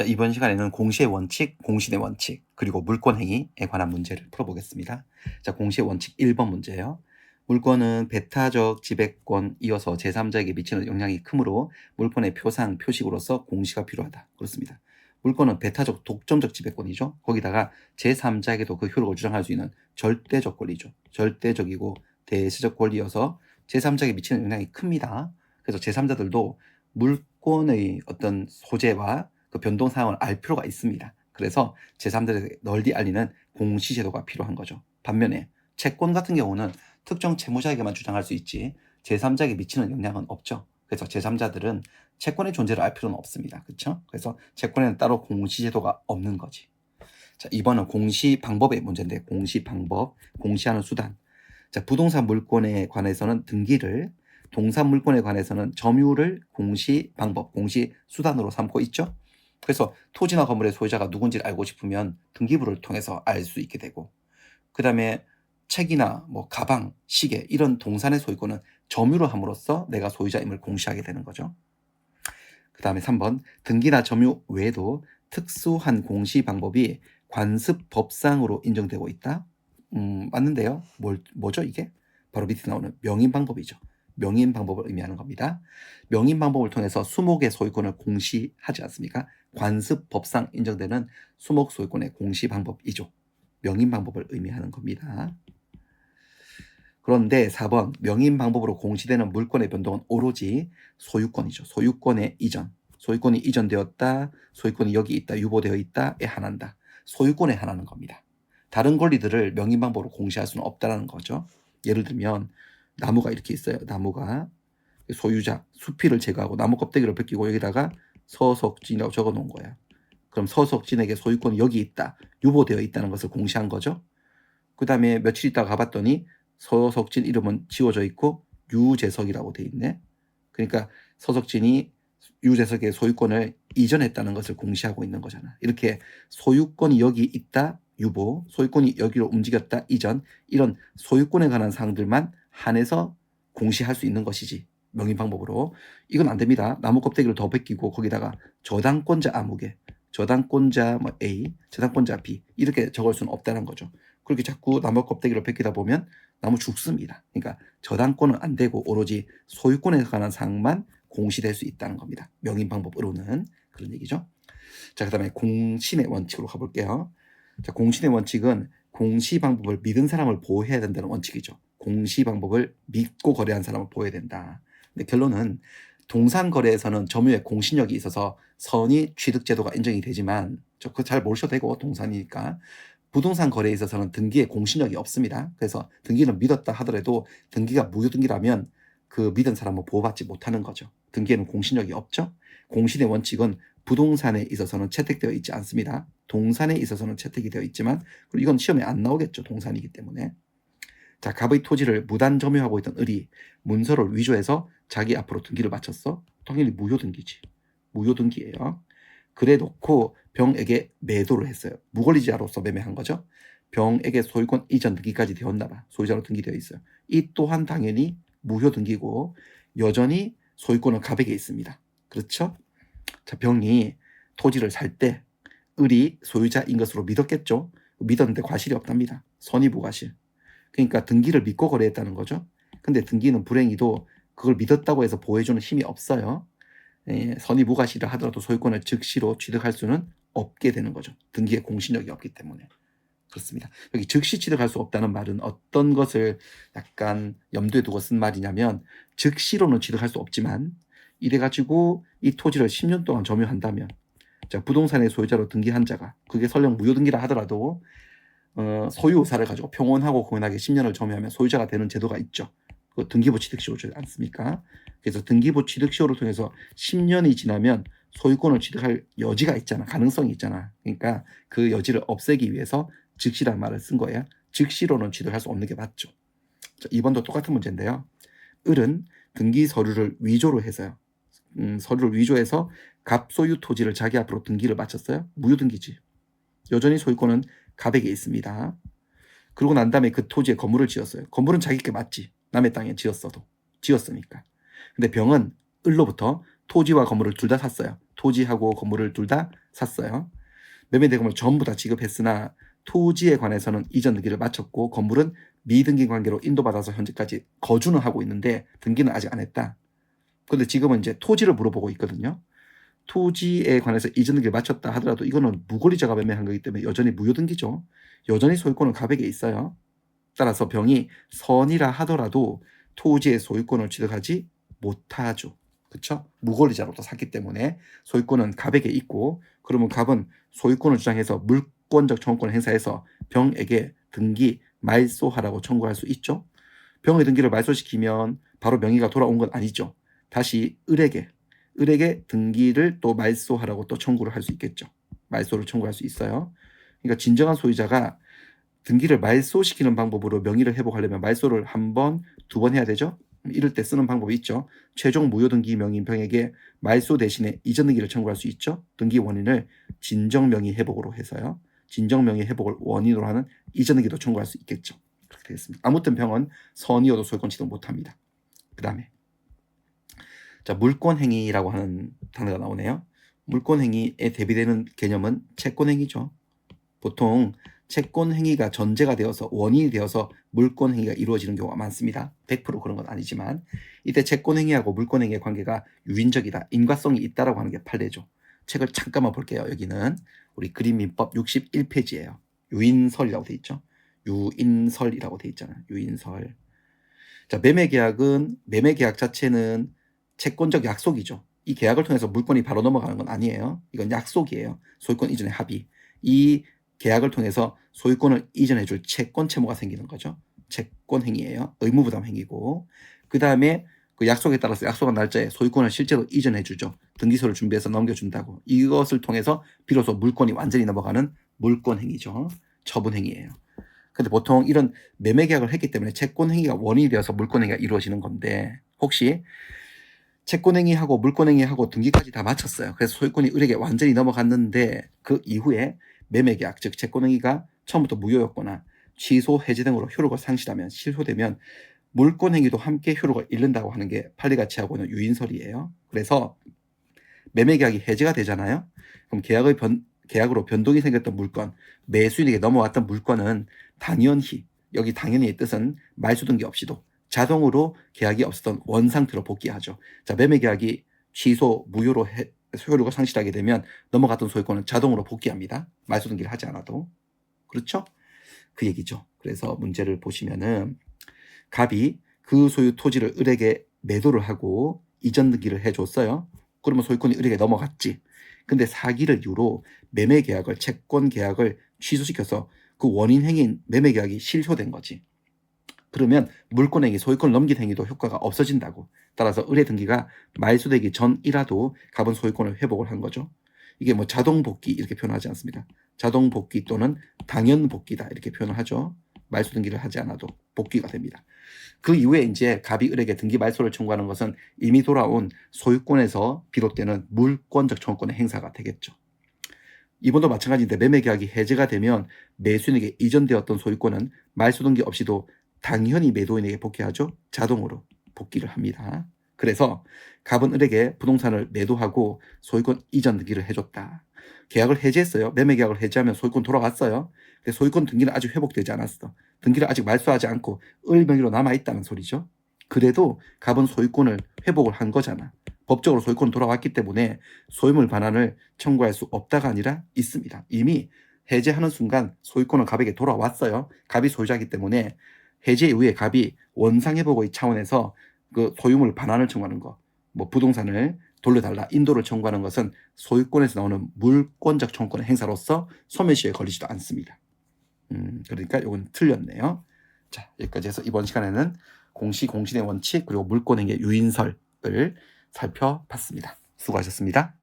자, 이번 시간에는 공시의 원칙, 공시의 원칙, 그리고 물권행위에 관한 문제를 풀어보겠습니다. 자, 공시의 원칙 1번 문제예요. 물권은 배타적 지배권 이어서 제3자에게 미치는 영향이 크므로 물권의 표상, 표식으로서 공시가 필요하다. 그렇습니다. 물권은 배타적 독점적 지배권이죠. 거기다가 제3자에게도 그 효력을 주장할 수 있는 절대적 권리죠. 절대적이고 대세적 권리여서 제3자에게 미치는 영향이 큽니다. 그래서 제3자들도 물권의 어떤 소재와 그 변동 사항을 알 필요가 있습니다. 그래서 제3자들에게 널리 알리는 공시 제도가 필요한 거죠. 반면에 채권 같은 경우는 특정 채무자에게만 주장할 수 있지 제3자에게 미치는 영향은 없죠. 그래서 제3자들은 채권의 존재를 알 필요는 없습니다. 그렇죠? 그래서 채권에는 따로 공시 제도가 없는 거지. 자, 이번은 공시 방법의 문제인데 공시 방법, 공시하는 수단. 자, 부동산 물권에 관해서는 등기를, 동산 물권에 관해서는 점유를 공시 방법, 공시 수단으로 삼고 있죠. 그래서 토지나 건물의 소유자가 누군지를 알고 싶으면 등기부를 통해서 알 수 있게 되고, 그 다음에 책이나 뭐 가방, 시계 이런 동산의 소유권은 점유로 함으로써 내가 소유자임을 공시하게 되는 거죠. 그 다음에 3번 등기나 점유 외에도 특수한 공시 방법이 관습법상으로 인정되고 있다. 음, 맞는데요. 뭘, 뭐죠 이게? 바로 밑에 나오는 명인 방법이죠. 명인 방법을 의미하는 겁니다. 명인 방법을 통해서 수목의 소유권을 공시하지 않습니까? 관습법상 인정되는 수목 소유권의 공시 방법이죠. 명인 방법을 의미하는 겁니다. 그런데 4번 명인 방법으로 공시되는 물권의 변동은 오로지 소유권이죠. 소유권의 이전. 소유권이 이전되었다. 소유권이 여기 있다. 유보되어 있다에 한한다. 소유권에 한하는 겁니다. 다른 권리들을 명인 방법으로 공시할 수는 없다라는 거죠. 예를 들면 나무가 이렇게 있어요. 나무가 소유자 수필을 제거하고 나무 껍데기를 벗기고 여기다가 서석진이라고 적어 놓은 거야. 그럼 서석진에게 소유권이 여기 있다. 유보되어 있다는 것을 공시한 거죠. 그 다음에 며칠 있다가 가봤더니 서석진 이름은 지워져 있고 유재석이라고 돼 있네. 그러니까 서석진이 유재석의 소유권을 이전했다는 것을 공시하고 있는 거잖아. 이렇게 소유권이 여기 있다, 유보, 소유권이 여기로 움직였다, 이전, 이런 소유권에 관한 사항들만 한해서 공시할 수 있는 것이지. 명인 방법으로. 이건 안 됩니다. 나무 껍데기를 더 벗기고 거기다가 저당권자 아무개, 저당권자 뭐 A, 저당권자 B 이렇게 적을 수는 없다는 거죠. 그렇게 자꾸 나무 껍데기를 벗기다 보면 나무 죽습니다. 그러니까 저당권은 안 되고 오로지 소유권에 관한 사항만 공시될 수 있다는 겁니다. 명인 방법으로는 그런 얘기죠. 자, 그 다음에 공신의 원칙으로 가볼게요. 자, 공신의 원칙은 공시 방법을 믿은 사람을 보호해야 된다는 원칙이죠. 공시 방법을 믿고 거래한 사람을 보호해야 된다. 근데 결론은 동산 거래에서는 점유의 공신력이 있어서 선의 취득 제도가 인정이 되지만 저 그거 잘 모르셔도 되고 동산이니까 부동산 거래에 있어서는 등기에 공신력이 없습니다. 그래서 등기는 믿었다 하더라도 등기가 무효등기라면 그 믿은 사람은 보호받지 못하는 거죠. 등기에는 공신력이 없죠. 공신의 원칙은 부동산에 있어서는 채택되어 있지 않습니다. 동산에 있어서는 채택이 되어 있지만 그리고 이건 시험에 안 나오겠죠. 동산이기 때문에. 자, 갑의 토지를 무단 점유하고 있던 을이 문서를 위조해서 자기 앞으로 등기를 마쳤어. 당연히 무효 등기지. 무효 등기예요. 그래 놓고 병에게 매도를 했어요. 무권리자로서 매매한 거죠. 병에게 소유권 이전 등기까지 되었나 봐. 소유자로 등기되어 있어요. 이 또한 당연히 무효 등기고 여전히 소유권은 갑에게 있습니다. 그렇죠? 자, 병이 토지를 살 때 을이 소유자인 것으로 믿었겠죠. 믿었는데 과실이 없답니다. 선의부과실. 그러니까 등기를 믿고 거래했다는 거죠. 근데 등기는 불행히도 그걸 믿었다고 해서 보호해주는 힘이 없어요. 예, 선의무과실을 하더라도 소유권을 즉시로 취득할 수는 없게 되는 거죠. 등기에 공신력이 없기 때문에. 그렇습니다. 여기 즉시 취득할 수 없다는 말은 어떤 것을 약간 염두에 두고 쓴 말이냐면 즉시로는 취득할 수 없지만 이래가지고 이 토지를 10년 동안 점유한다면 자, 부동산의 소유자로 등기한 자가 그게 설령 무효등기라 하더라도 어, 소유사를 가지고 평온하고 공연하게 10년을 점유하면 소유자가 되는 제도가 있죠. 그 등기부 취득시효지 않습니까? 그래서 등기부 취득시효를 통해서 10년이 지나면 소유권을 취득할 여지가 있잖아. 가능성이 있잖아. 그러니까 그 여지를 없애기 위해서 즉시란 말을 쓴 거예요. 즉시로는 취득할 수 없는 게 맞죠. 자, 이번도 똑같은 문제인데요. 을은 등기 서류를 위조로 해서요. 음, 서류를 위조해서 갑소유 토지를 자기 앞으로 등기를 마쳤어요. 무효등기지. 여전히 소유권은 갑에게 있습니다. 그러고 난 다음에 그 토지에 건물을 지었어요. 건물은 자기께 맞지. 남의 땅에 지었어도. 지었으니까. 근데 병은 을로부터 토지와 건물을 둘 다 샀어요. 토지하고 건물을 둘 다 샀어요. 매매 대금을 전부 다 지급했으나 토지에 관해서는 이전 등기를 마쳤고 건물은 미등기 관계로 인도받아서 현재까지 거주는 하고 있는데 등기는 아직 안 했다. 근데 지금은 이제 토지를 물어보고 있거든요. 토지에 관해서 이전 등기를 마쳤다 하더라도 이거는 무권리자가 매매한 거기 때문에 여전히 무효 등기죠. 여전히 소유권은 가백에 있어요. 따라서 병이 선이라 하더라도 토지의 소유권을 취득하지 못하죠. 그렇죠? 무권리자로도 샀기 때문에 소유권은 갑에게 있고 그러면 갑은 소유권을 주장해서 물권적 청구권을 행사해서 병에게 등기 말소하라고 청구할 수 있죠. 병의 등기를 말소시키면 바로 명의가 돌아온 건 아니죠. 다시 을에게 을에게 등기를 또 말소하라고 또 청구를 할 수 있겠죠. 말소를 청구할 수 있어요. 그러니까 진정한 소유자가 등기를 말소시키는 방법으로 명의를 회복하려면 말소를 한 번, 두 번 해야 되죠. 이럴 때 쓰는 방법이 있죠. 최종 무효 등기 명의인 병에게 말소 대신에 이전 등기를 청구할 수 있죠. 등기 원인을 진정 명의 회복으로 해서요. 진정 명의 회복을 원인으로 하는 이전 등기도 청구할 수 있겠죠. 그렇게 되겠습니다. 아무튼 병은 선이어도 소유권 취득 못합니다. 그 다음에 자 물권 행위라고 하는 단어가 나오네요. 물권 행위에 대비되는 개념은 채권 행위죠. 보통 채권 행위가 전제가 되어서 원인이 되어서 물권 행위가 이루어지는 경우가 많습니다. 100% 그런 건 아니지만 이때 채권 행위하고 물권 행위의 관계가 유인적이다, 인과성이 있다라고 하는 게 판례죠. 책을 잠깐만 볼게요. 여기는 우리 그림민법 61페이지예요. 유인설이라고 돼 있죠. 유인설이라고 돼 있잖아요. 유인설. 자, 매매 계약은 매매 계약 자체는 채권적 약속이죠. 이 계약을 통해서 물건이 바로 넘어가는 건 아니에요. 이건 약속이에요. 소유권 이전의 합의. 이 계약을 통해서 소유권을 이전해 줄 채권 채무가 생기는 거죠. 채권 행위예요. 의무 부담 행위고. 그다음에 그 약속에 따라서 약속한 날짜에 소유권을 실제로 이전해 주죠. 등기소를 준비해서 넘겨 준다고. 이것을 통해서 비로소 물권이 완전히 넘어가는 물권 행위죠. 처분 행위예요. 근데 보통 이런 매매 계약을 했기 때문에 채권 행위가 원인이 되어서 물권 행위가 이루어지는 건데 혹시 채권 행위하고 물권 행위하고 등기까지 다 마쳤어요. 그래서 소유권이 을에게 완전히 넘어갔는데 그 이후에 매매 계약 즉 채권 행위가 처음부터 무효였거나 취소 해제 등으로 효력을 상실하면 실효되면 물권 행위도 함께 효력을 잃는다고 하는 게 판례가 취하고 있는 유인설이에요. 그래서 매매 계약이 해제가 되잖아요. 그럼 계약의 변, 계약으로 변동이 생겼던 물건, 매수인에게 넘어왔던 물건은 당연히 여기 당연히의 뜻은 말소 등기 없이도 자동으로 계약이 없었던 원 상태로 복귀하죠. 자, 매매 계약이 취소 무효로 해, 소유력을 상실하게 되면 넘어갔던 소유권은 자동으로 복귀합니다. 말소 등기를 하지 않아도. 그렇죠? 그 얘기죠. 그래서 문제를 보시면은 갑이 그 소유 토지를 을에게 매도를 하고 이전 등기를 해 줬어요. 그러면 소유권이 을에게 넘어갔지. 근데 사기를 이유로 매매 계약을 채권 계약을 취소시켜서 그 원인 행위인 매매 계약이 실효된 거지. 그러면 물권 행위, 소유권을 넘긴 행위도 효과가 없어진다고. 따라서 을의 등기가 말소되기 전이라도 갑은 소유권을 회복을 한 거죠. 이게 뭐 자동 복귀 이렇게 표현하지 않습니다. 자동 복귀 또는 당연 복귀다 이렇게 표현을 하죠. 말소 등기를 하지 않아도 복귀가 됩니다. 그 이후에 이제 갑이 을에게 등기 말소를 청구하는 것은 이미 돌아온 소유권에서 비롯되는 물권적 청구권의 행사가 되겠죠. 이번도 마찬가지인데 매매 계약이 해제가 되면 매수인에게 이전되었던 소유권은 말소 등기 없이도 당연히 매도인에게 복귀하죠. 자동으로 복귀를 합니다. 그래서 갑은 을에게 부동산을 매도하고 소유권 이전 등기를 해줬다. 계약을 해제했어요. 매매 계약을 해제하면 소유권 돌아왔어요. 근데 소유권 등기는 아직 회복되지 않았어. 등기를 아직 말소하지 않고 을 명의로 남아 있다는 소리죠. 그래도 갑은 소유권을 회복을 한 거잖아. 법적으로 소유권은 돌아왔기 때문에 소유물 반환을 청구할 수 없다가 아니라 있습니다. 이미 해제하는 순간 소유권은 갑에게 돌아왔어요. 갑이 소유자이기 때문에 해제 이후에 갑이 원상회복의 차원에서 그 소유물 반환을 청구하는 거, 뭐 부동산을 돌려달라, 인도를 청구하는 것은 소유권에서 나오는 물권적 청구권의 행사로서 소멸시효에 걸리지도 않습니다. 음, 그러니까 이건 틀렸네요. 자, 여기까지 해서 이번 시간에는 공시, 공신의 원칙, 그리고 물권행의 유인설을 살펴봤습니다. 수고하셨습니다.